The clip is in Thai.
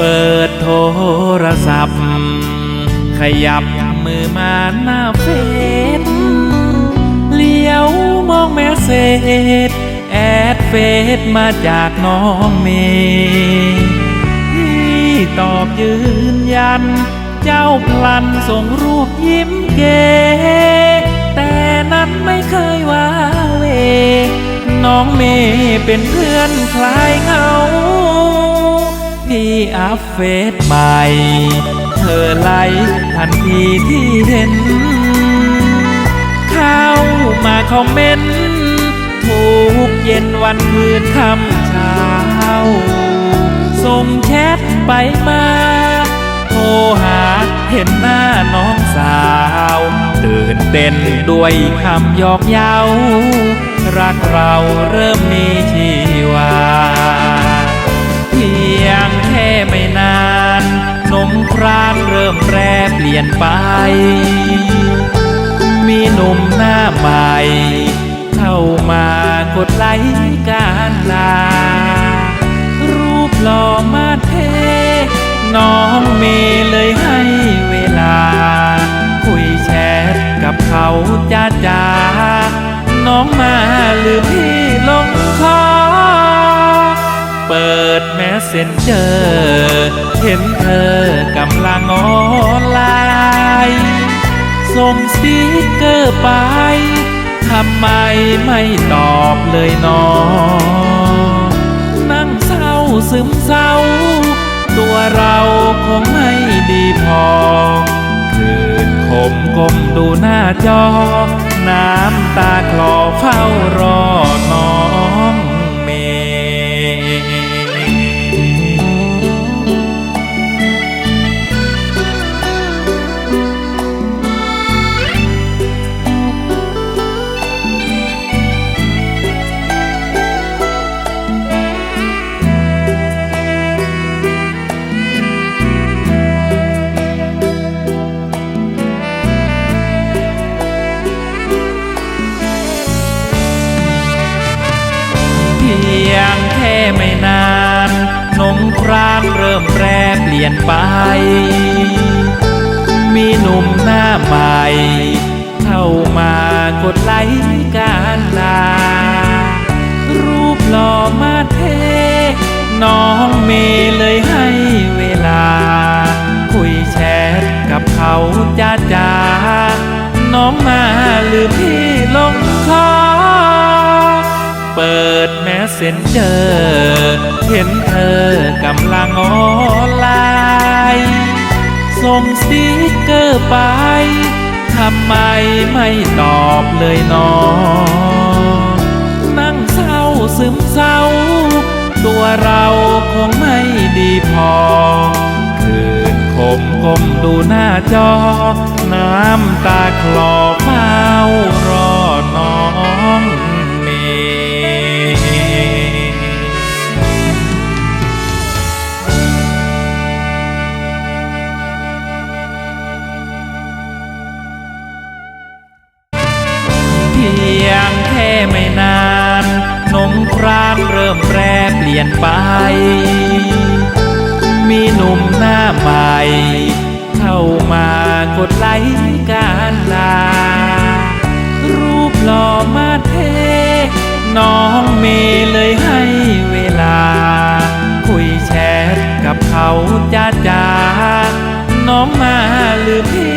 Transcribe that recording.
ปิดโทรศัพท์ ขยับมือมาหน้าเฟซเลี้ยวมองแมสเซจแอดเฟซมาจากน้องเมย์ที่ตอบยืนยัน เจ้าพลันส่งรูปยิ้มเก๋แต่นั้นไม่เคยว่าเว น้องเมย์เป็นเพื่อนคลายเหงา พี่อัพเฟซใหม่ เธอไลค์ทันทีที่เห็น เข้ามาคอมเมนต์ทุกเย็นวันคืนคำเช้า ส่งแชทไปมา โทรหาเห็นหน้าน้องสาวตื่นเต้นด้วยคำหยอกเย้า รักเราเริ่มมีชีวา ยนไป มีหนุ่มหน้าใหม่ เข้ามากดไลค์การลา รูปหล่อมาเท น้องเมเลยให้เวลา คุยแชทกับเขาจ้าจ้าน้องมาลืมพี่ลงคอเปิดแมสเซนเจอร์เห็นเธอกำลัง ส่งสติกเกอร์ไป ทำไมไม่ตอบเลยนอ นั่งเศร้าซึมเศร้า ตัวเราคงไม่ดีพอคืนคมกมดูหน้าจอ น้ำตาคลอเฝ้ารอน้อง พียงแค่ไม่นานนงครานเริ่มแปรเปลี่ยนไป มีหนุ่มหน้าใหม่ เข้ามากดไลค์การลา รูปหล่อมาเท น้องเมเลยให้เวลา คุยแชทกับเขาจ้าจ้าน้องมาลืมพี่ลงคอ ดแมสเซนเจอร์เห็นเธอกำลังออนไลน์ส่งสติกเกอร์ไป ทำไมไม่ตอบเลยนอนั่งเศร้าซึมเศร้า ตัวเราคงไม่ดีพอ คืนคมก้มดูหน้าจอ น้ำตาคลอเฝ้ารอน้อง พียงแค่ไม่นานนมพรางเริ่มแปรเปลี่ยนไป มีหนุ่มหน้าใหม่ เข้ามากดไลค์การลา รูปหล่อมาเท น้องเมเลยให้เวลา คุยแชทกับเขาจ้าจ้าน้องมาหรือพี่